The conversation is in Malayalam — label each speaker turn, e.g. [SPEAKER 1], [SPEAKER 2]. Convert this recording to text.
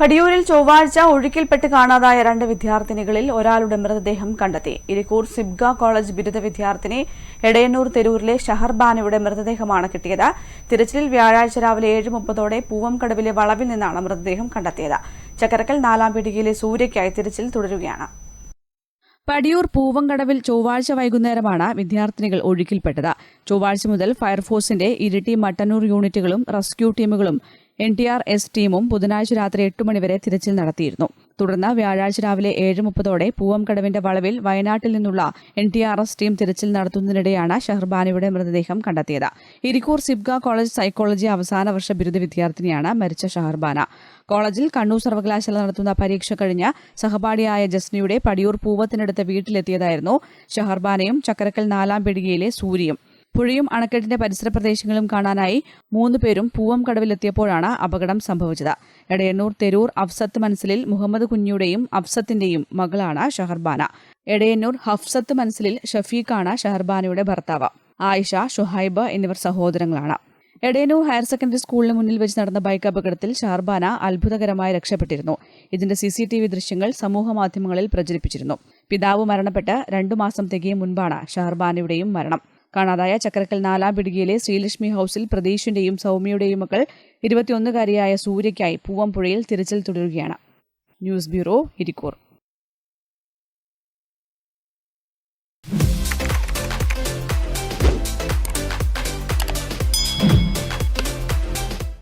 [SPEAKER 1] പടിയൂരിൽ ചൊവ്വാഴ്ച ഒഴുക്കിൽപ്പെട്ട് കാണാതായ രണ്ട് വിദ്യാർത്ഥിനികളിൽ ഒരാളുടെ മൃതദേഹം കണ്ടെത്തി. ഇരിക്കൂർ സിബ്ഗ കോളേജ് ബിരുദ വിദ്യാർത്ഥിനി എടയന്നൂർ തെരൂരിലെ ഷഹർബാനയുടെ മൃതദേഹമാണ് കിട്ടിയത്. തിരച്ചിലിൽ വ്യാഴാഴ്ച രാവിലെ ഏഴ് മുപ്പതോടെ പൂവംകടവിലെ വളവിൽ നിന്നാണ് മൃതദേഹം കണ്ടെത്തിയത്. ചക്കരക്കൽ നാലാം പീടികയിലെ സൂര്യയ്ക്കായി തിരച്ചിൽ തുടരുകയാണ്. പടിയൂർ പൂവങ്കടവിൽ ചൊവ്വാഴ്ച വൈകുന്നേരമാണ് വിദ്യാർത്ഥിനികൾ ഒഴുക്കിൽപ്പെട്ടത്. ചൊവ്വാഴ്ച മുതൽ ഫയർഫോഴ്സിന്റെ ഇരിട്ടി മട്ടന്നൂർ യൂണിറ്റുകളും റെസ്ക്യൂ ടീമുകളും എൻ ടി ആർ എസ് ടീമും ബുധനാഴ്ച രാത്രി എട്ട് മണിവരെ തിരച്ചിൽ നടത്തിയിരുന്നു. തുടർന്ന് വ്യാഴാഴ്ച രാവിലെ ഏഴ് മുപ്പതോടെ പൂവംകടവിന്റെ വളവിൽ വയനാട്ടിൽ നിന്നുള്ള N T R S team തിരച്ചിൽ നടത്തുന്നതിനിടെയാണ് ഷഹർബാനിയുടെ മൃതദേഹം കണ്ടെത്തിയത്. ഇരിക്കൂർ സിബ്ഗ കോളേജ് സൈക്കോളജി അവസാന വർഷ ബിരുദ വിദ്യാർത്ഥിനിയാണ് മരിച്ച ഷഹർബാന. കോളേജിൽ കണ്ണൂർ സർവകലാശാല നടത്തുന്ന പരീക്ഷ കഴിഞ്ഞ് സഹപാഠിയായ ജസ്നയുടെ പടിയൂർ പൂവത്തിനടുത്ത് വീട്ടിലെത്തിയതായിരുന്നു ഷഹർബാനയും ചക്കരക്കൽ നാലാം പീടികയിലെ സൂര്യയും പുഴയും അണക്കെട്ടിന്റെ പരിസര പ്രദേശങ്ങളും കാണാനായി മൂന്ന് പേരും പൂവം കടവിലെത്തിയപ്പോഴാണ് അപകടം സംഭവിച്ചത്. എടയന്നൂർ തെരൂർ അഫ്സത്ത് മനസ്സിലിൽ മുഹമ്മദ് കുഞ്ഞിയുടെയും അഫ്സത്തിന്റെയും മകളാണ് ഷഹർബാന. എടയന്നൂർ ഹഫ്സത്ത് മനസ്സിലിൽ ഷഫീഖാണ് ഷഹർബാനയുടെ ഭർത്താവ്. ആയിഷ ഷുഹൈബ് എന്നിവർ സഹോദരങ്ങളാണ്. എടയന്നൂർ ഹയർ സെക്കൻഡറി സ്കൂളിന് മുന്നിൽ വെച്ച് നടന്ന ബൈക്ക് അപകടത്തിൽ ഷഹർബാന അത്ഭുതകരമായി രക്ഷപ്പെട്ടിരുന്നു. ഇതിന്റെ സി സി ടി വി ദൃശ്യങ്ങൾ സമൂഹമാധ്യമങ്ങളിൽ പ്രചരിപ്പിച്ചിരുന്നു. പിതാവ് മരണപ്പെട്ട് രണ്ടു മാസം തികയും മുൻപാണ് ഷഹർബാനയുടെയും മരണം. കാണാതായ ചക്കരക്കൽ നാലാം പിടികയിലെ ശ്രീലക്ഷ്മി ഹൌസിൽ പ്രതീഷിന്റെയും സൗമ്യയുടെയും മക്കൾ ഇരുപത്തിയൊന്നുകാരിയായ സൂര്യയ്ക്കായി പൂവംപുഴയിൽ തിരച്ചിൽ തുടരുകയാണ്. News bureau Irikkur.